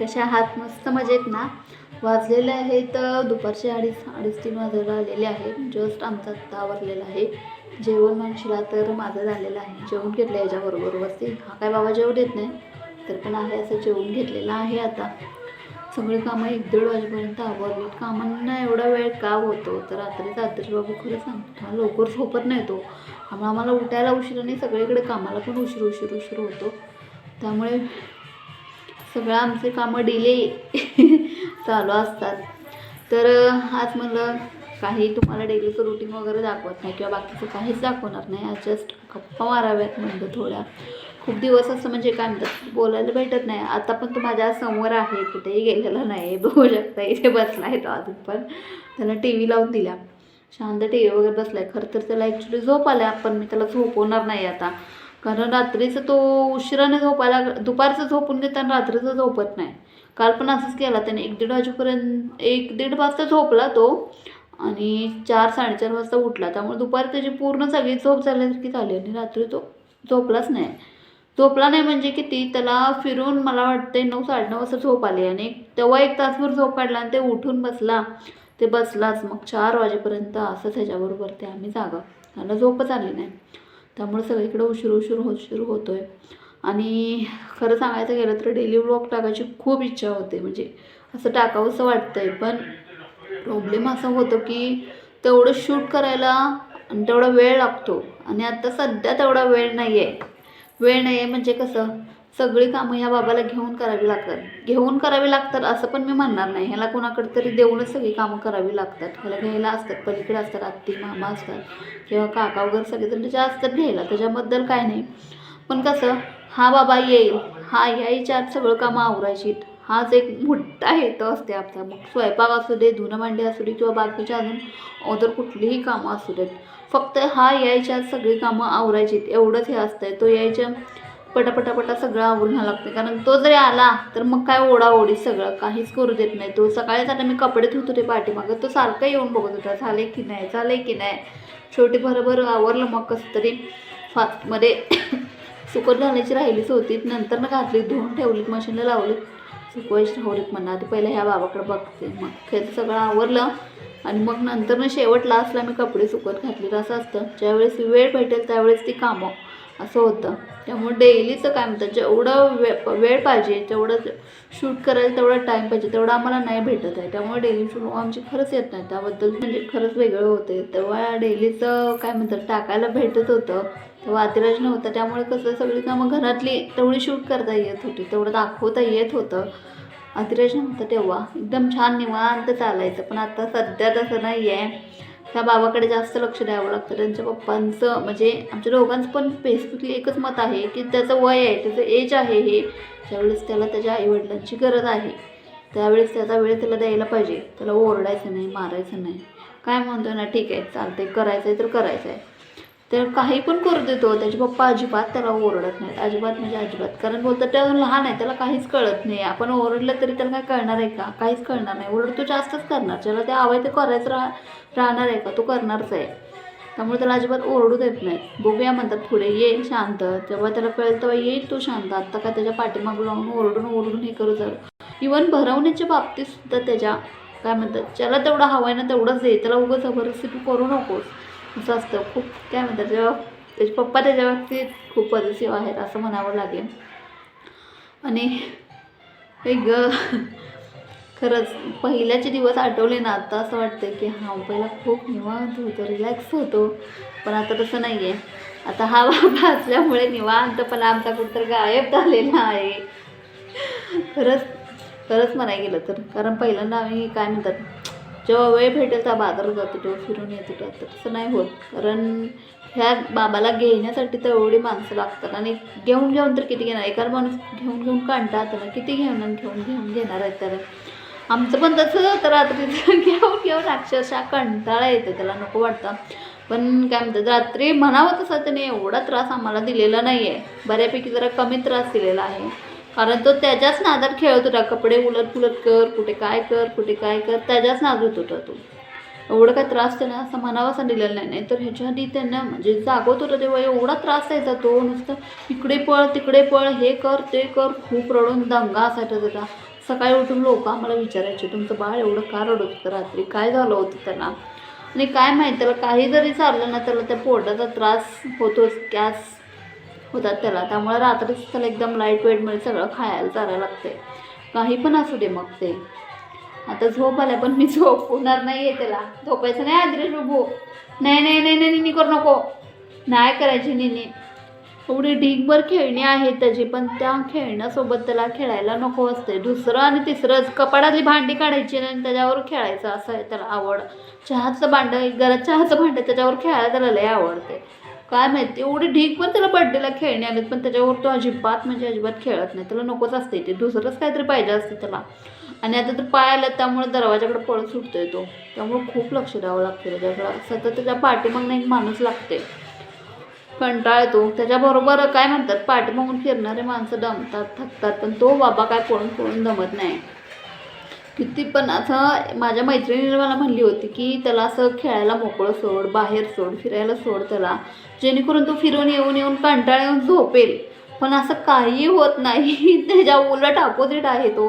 कशा आहात मस्त मजेत ना. वाजलेले आहेत दुपारचे अडीच अडीच तीन वाजायला आलेले आहेत जस्ट आमचा आत्ता आवरलेला आहे. जेवण म्हणशिला तर माझं झालेलं आहे. जेवण घेतलं याच्याबरोबर वरती. हा काय बाबा जेवण येत नाही? तर पण आहे असं जेवण घेतलेलं आहे आता. सगळी कामं एक दीड वाजेपर्यंत आवरली. कामांना एवढा वेळ का होतो? तर रात्रीचा आदर्श बाबू खरं सांगतो लवकर झोपत नाही तो. आम्हाला आम्हाला उठायला उशीर आणि सगळीकडे कामाला पण उशीर उशीर उशीर होतो. त्यामुळे सगळं आमचे कामं डिले चालू असतात. तर आज म्हणलं काही तुम्हाला डेलीचं रुटीन वगैरे दाखवत नाही किंवा बाकीचं काहीच दाखवणार नाही. आज जस्ट गप्पा माराव्यात म्हणलं थोड्या. खूप दिवस असं म्हणजे काय म्हणतात बोलायला भेटत नाही. आता पण तो माझ्यासमोर आहे कुठेही गेलेला नाही. बघू शकता इथे बसला आहे तो अजून पण. त्याला टी व्ही लावून दिला. शांत टी व्ही वगैरे बसला आहे खरं तर त्याला ॲक्च्युली झोप आल्या पण मी त्याला झोपवणार नाही आता. कारण रात्रीचं तो उशिराने झोपायला दुपारचं झोपून घेताना रात्रीचं झोपत नाही. काल पण असंच केला त्याने एक दीड वाजेपर्यंत एक दीड वाजता झोपला तो आणि चार साडेचार वाजता उठला. त्यामुळे दुपारी त्याची पूर्ण सगळी झोप झाल्यासारखी झाली आणि रात्री तो झोपलाच नाही. झोपला नाही म्हणजे किती? त्याला फिरून मला वाटते नऊ साडेनऊ वाजता झोप आली आणि तेव्हा एक तासभर झोप काढला आणि ते उठून बसला. ते बसलाच. मग चार वाजेपर्यंत असं त्याच्याबरोबर ते आम्ही जागा. त्याला झोपच आली नाही. त्यामुळे सगळीकडे उशीर उशीर उशीर होतो आहे आणि खरं सांगायचं गेलं तर डेली व्लॉग टाकायची खूप इच्छा होते. म्हणजे असं टाकावंसं आहे पण प्रॉब्लेम असा होतो की तेवढं शूट करायला आणि तेवढा वेळ लागतो. आणि आत्ता सध्या तेवढा वेळ नाही आहे वेळ नाही आहे म्हणजे कसं? सगळी कामं ह्या बाबाला घेऊन करावी लागतात. घेऊन करावी लागतात असं पण मी म्हणणार नाही. ह्याला कोणाकडे तरी देऊनच सगळी कामं करावी लागतात. ह्याला घ्यायला असतात पलीकडे असतात आत्ती मामा असतात किंवा काका वगैरे सगळेजण त्याच्या असतात घ्यायला. त्याच्याबद्दल काय नाही. पण कसं हा बाबा येईल हा यायच्या आत सगळं कामं आवरायची. हाच एक मोठा हेतू असते आपला. मग स्वयंपाक असू दे धुणं असू दे किंवा बाकीच्या अजून अदर कुठलीही कामं असू देत. फक्त हा यायच्या आत सगळी कामं आवरायची एवढंच हे असतंय. तो यायच्या पटापटापटा सगळं आवरून घ्यावं लागतं कारण तो जरी आला तर मग काय ओढाओढी सगळं काहीच करू देत नाही. तो सकाळीच आता मी कपडे धुत होते पाठीमागं. तो सारखं येऊन बघत होता झाले की नाही झाले की नाही. शेवटी बरोबर आवरलं मग कसं तरी फास्टमध्ये सुकत घालायची राहिलीच होती. नंतर ना घातली धुवून ठेवलीत मशीनला लावली सुकवायची राहलीत म्हणा. आधी पहिला ह्या बाबाकडे बघते. मग खेळचं सगळं आवरलं. आणि मग नंतर ना शेवट लास्टला मी कपडे सुकत घातले असं असतं. ज्यावेळेस वेळ भेटेल त्यावेळेस ती कामं. असं होतं. त्यामुळे डेलीचं काय म्हणतात जेवढं वे वेळ पाहिजे तेवढं शूट करायला तेवढा टाईम पाहिजे तेवढा आम्हाला नाही भेटत आहे. त्यामुळे डेली शूट आमची खरंच येत नाही. त्याबद्दल म्हणजे खरंच वेगळं होते. तेव्हा डेलीचं काय म्हणतात टाकायला भेटत होतं. तेव्हा अतिराज नव्हता. त्यामुळे कसं सगळी कामं घरातली तेवढी शूट करता येत होती. तेवढं दाखवता येत होतं. अतिराज नव्हता तेव्हा. एकदम छान निवांत चालायचं. पण आता सध्या तसं नाही आहे त्या बाबाकडे जास्त लक्ष द्यावं लागतं. त्यांच्या पप्पांचं म्हणजे आमच्या दोघांचं पण स्पेसिफिकली एकच मत आहे की त्याचं वय आहे त्याचं एज आहे हे. त्यावेळेस त्याला त्याच्या आईवडिलांची गरज आहे त्यावेळेस त्याचा वेळ त्याला द्यायला पाहिजे. त्याला ओरडायचं नाही मारायचं नाही. काय म्हणतो ना ठीक आहे चालतंय करायचं आहे तर करायचं आहे तर काही पण करू देतो. त्याचे पप्पा अजिबात त्याला ओरडत नाहीत. अजिबात म्हणजे अजिबात. कारण बोलतात त्या लहान आहे त्याला काहीच कळत नाही. आपण ओरडलं तरी त्याला काय कळणार आहे का? काहीच कळणार नाही. ओरड तो जास्तच करणार. ज्याला ते आवय आहे ते करायचं राह राहणार आहे का? तो करणारच आहे. त्यामुळे त्याला अजिबात ओरडू देत नाही बघूया म्हणतात पुढे येईल शांत. तेव्हा त्याला कळेल तेव्हा येईल तो शांत. आत्ता काय त्याच्या पाठीमागं लावून ओरडून ओरडून हे करू जर. इवन भरवण्याच्या बाबतीत सुद्धा त्याच्या काय म्हणतात ज्याला तेवढं हवं आहे ना तेवढंच दे. त्याला उगाच जबरदस्ती तू करू नकोस. असं असतं. खूप काय म्हणतात जेव्हा त्याचे पप्पा त्याच्या बाबतीत खूप पॉझिटिव्ह आहेत असं म्हणावं लागेल. आणि एक ग खरंच पहिल्याचे दिवस आठवले ना आता असं वाटतं की हा पहिला खूप निवांत होतो रिलॅक्स होतो. पण आता तसं नाही आहे आता हा बाबा असल्यामुळे निवांतपणा आमचा कुठं गायब झालेला आहे. खरंच खरंच म्हणाय गेलं तर. कारण पहिल्यांदा आम्ही काय म्हणतात जेव्हा वेळ भेटेल तेव्हा बाजारात जातो तेव्हा फिरून येतो तेव्हा तसं नाही होत. कारण ह्या बाबाला घेण्यासाठी तर एवढी माणसं लागतात. आणि घेऊन घेऊन तर किती घेणार? एखादा माणूस घेऊन घेऊन कंटाळतं ना किती घेऊन आणि घेऊन घेऊन घेणार आहे त्याला. आमचं पण तसंच होतं रात्रीचं घेऊन घेऊन अक्षरशः कंटाळा येतो त्याला. नको वाटतं. पण काय म्हणतात रात्री म्हणावं तसं त्याने एवढा त्रास आम्हाला दिलेला नाही आहे बऱ्यापैकी जरा कमी त्रास दिलेला आहे. कारण तो त्याच्याच नादात खेळत होता. कपडे उलट पुलट कर कुठे काय कर कुठे काय कर त्याच्याच नादात होता तो. एवढं काय त्रास त्यांना असं म्हणावासा दिलेला नाही. नाही तर ह्याच्या आधी त्यांना म्हणजे जागवत होतं तेव्हा एवढा त्रास द्यायचा तो. नुसतं इकडे पळ तिकडे पळ हे कर ते कर खूप रडून दंगा असायचा त्याचा. सकाळी उठून लोक आम्हाला विचारायचे तुमचं बाळ एवढं का रडत होतं रात्री? काय झालं होतं त्याला? आणि काय माहीत त्याला काही जरी चाललं ना त्याला त्या पोटाचा त्रास होतोच. गॅस होतात त्याला. त्यामुळे रात्रीच त्याला एकदम लाइट वेटमध्ये सगळं खायला चालायला लागते काही पण असू दे मग ते. आता झोप आल्या पण मी झोप होणार नाही आहे त्याला. झोपायचं नाही आद्रेश बाबू. नाही नाही नाही नाही निनी करू नको. नाही करायची निनी. एवढी ढीगभर खेळणी आहेत त्याची पण त्या खेळण्यासोबत त्याला खेळायला नको असते दुसरं आणि तिसरंच कपाडातली भांडी काढायची आणि त्याच्यावर खेळायचं असं आहे त्याला आवड. चहाचं भांडं घरात चहाचं भांडं त्याच्यावर खेळायला त्याला लय आवडते काय माहिती एवढी पण त्याला बड्डेला खेळणे आलेत पण त्याच्यावर तो अजिबात म्हणजे अजिबात खेळत नाही. त्याला नकोच असते ते दुसरंच काहीतरी पाहिजे असते त्याला. आणि आता तर पाय आला त्यामुळे दरवाजाकडे पळत सुटतोय तो. त्यामुळे खूप लक्ष द्यावं लागतं त्याच्याकडं. सतत त्याच्या पाठीमागनं एक माणूस लागते कंटाळ येतो. त्याच्याबरोबर काय म्हणतात पाठीमागून फिरणारे माणसं दमतात थकतात पण तो बाबा काय पळून पळून दमत नाही. किती पण असं माझ्या मैत्रिणीने मला म्हणली होती की त्याला असं खेळायला मोकळं सोड बाहेर सोड फिरायला सोड त्याला. जेणेकरून तो फिरून येऊन येऊन कंटाळा येऊन झोपेल. पण असं काही होत नाही. त्याच्या उलट अपोजिट आहे तो.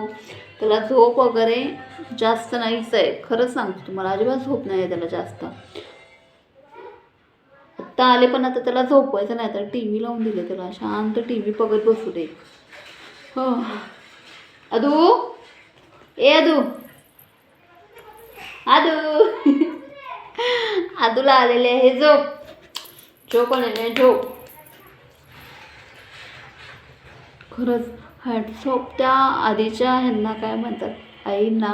त्याला झोप वगैरे जास्त नाहीच आहे. खरंच सांगतो तुम्हाला अजिबात झोप नाही आहे त्याला जास्त. आत्ता आले पण आता त्याला झोपवायचं नाही. तर टी व्ही लावून दिले त्याला. शांत टी व्ही बघत बसू दे. हो. अदू? ए अदू आदू आदूला आलेले आहे झोप झोप आलेले आहे झोप खरंच हॅटसॉप त्या आधीच्या ह्यांना काय म्हणतात आईंना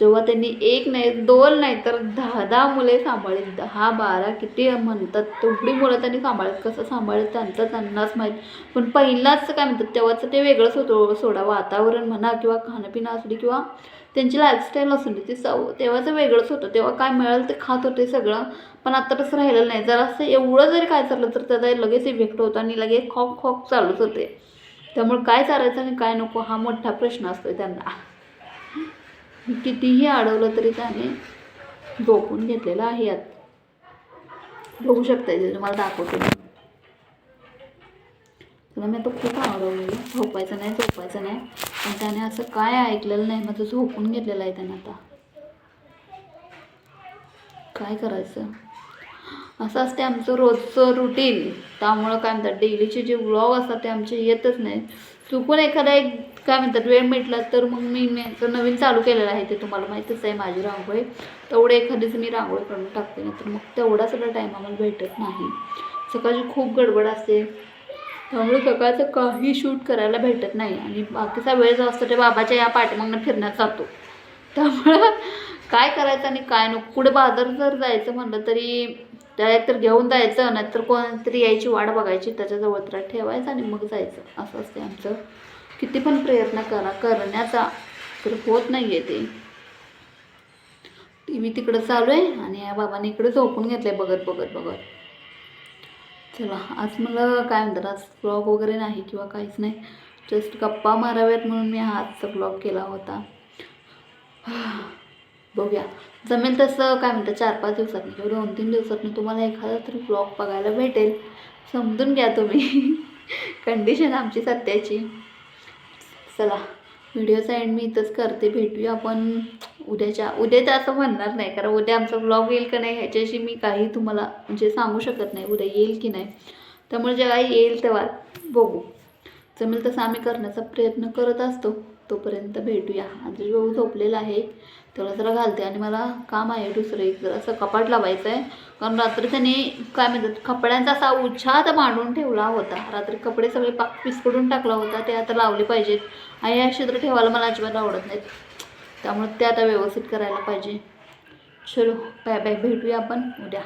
जेव्हा त्यांनी एक नाही दोन नाही तर दहा दहा मुले सांभाळीत दहा बारा किती म्हणतात तेवढी मुलं त्यांनी सांभाळत कसं सांभाळत त्यांचं त्यांनाच माहीत. पण पहिलाच काय म्हणतात तेव्हाचं ते वेगळंच होतं. सोडा वातावरण म्हणा किंवा खाणंपिणं असू दे किंवा त्यांची लाईफस्टाईल असू दे ती सव तेव्हाचं वेगळंच होतं. तेव्हा काय मिळेल ते खात होते सगळं. पण आता तसं राहिलेलं नाही. जर असं एवढं जरी काय चाललं तर त्याचा लगेच इफेक्ट होतो आणि लगेच खॉक खॉक चालूच होते. त्यामुळे काय चालायचं आणि काय नको हा मोठा प्रश्न असतो त्यांना. कितीही अडवलं तरी त्याने झोपून घेतलेलं आहे यात. बघू शकता इथे तुम्हाला दाखवते मी. तुला मी आता खूप आवडवलेलं. झोपायचं नाही झोपायचं नाही. पण त्याने असं काय ऐकलेलं नाही माझं झोपून घेतलेलं आहे त्याने आता. काय करायचं? असं असते आमचं रोजचं रुटीन त्यामुळं काय म्हणतात डेलीचे जे व्लॉग असतात ते आमचे येतच नाही चुकून एखादा एक काय म्हणतात वेळ मिटला तर मग मी मी नवीन चालू केलेलं आहे ते तुम्हाला माहीतच आहे माझी रांगोळी. तेवढे एखादीच मी रांगोळी करून टाकते ना तर मग तेवढा सगळा टाईम आम्हाला भेटत नाही. सकाळची खूप गडबड असते. त्यामुळे सकाळचं काही शूट करायला भेटत नाही. आणि बाकीचा वेळ जो असतो ते बाबाच्या या पाठीमागनं फिरण्यात जातो. त्यामुळं काय करायचं आणि काय नको. पुढे बाजार जर जायचं म्हणलं तरी त्याला एकतर घेऊन जायचं नाहीतर कोणतरी यायची वाट बघायची त्याच्याजवळ तर ठेवायचं आणि मग जायचं. असं असते आमचं. किती पण प्रयत्न करा करण्याचा तर होत नाही आहे ते. टी व्ही तिकडं चालू आहे आणि या बाबाने इकडे झोपून घेतलं आहे बघत बघत बघत. चला आज मला काय म्हणतात आज ब्लॉग वगैरे नाही किंवा काहीच नाही. जस्ट गप्पा माराव्यात म्हणून मी हा आजचा ब्लॉग केला होता. बघूया. जमेल तसं काय म्हणतात चार पाच दिवसातनी किंवा दोन तीन दिवसातून तुम्हाला एखादा तरी ब्लॉग बघायला भेटेल. समजून घ्या तुम्ही. कंडिशन आमची सध्याची. चला व्हिडिओचा एंड मी इथंच करते. भेटूया आपण उद्याच्या उद्या तर असं म्हणणार नाही कारण उद्या आमचा ब्लॉग येईल का नाही ह्याच्याशी मी काही तुम्हाला म्हणजे सांगू शकत नाही उद्या येईल की नाही. त्यामुळे जेव्हा येईल तेव्हा बघू. जमेल तसं आम्ही करण्याचा प्रयत्न करत असतो. तोपर्यंत भेटूया. आधी भाऊ झोपलेला आहे. त्याला जरा घालते आणि मला काम आहे दुसरं एक जरा असं कपाट लावायचं आहे कारण रात्री त्याने काय म्हणतात कपड्यांचा असा उच्छाद मांडून ठेवला होता. रात्री कपडे सगळे पाक पिसकडून टाकला होता ते आता लावले पाहिजेत. आणि या क्षेत्र ठेवायला मला अजिबात आवडत नाहीत. त्यामुळे ते आता व्यवस्थित करायला पाहिजे. चलो बाय बाय भेटूया आपण उद्या.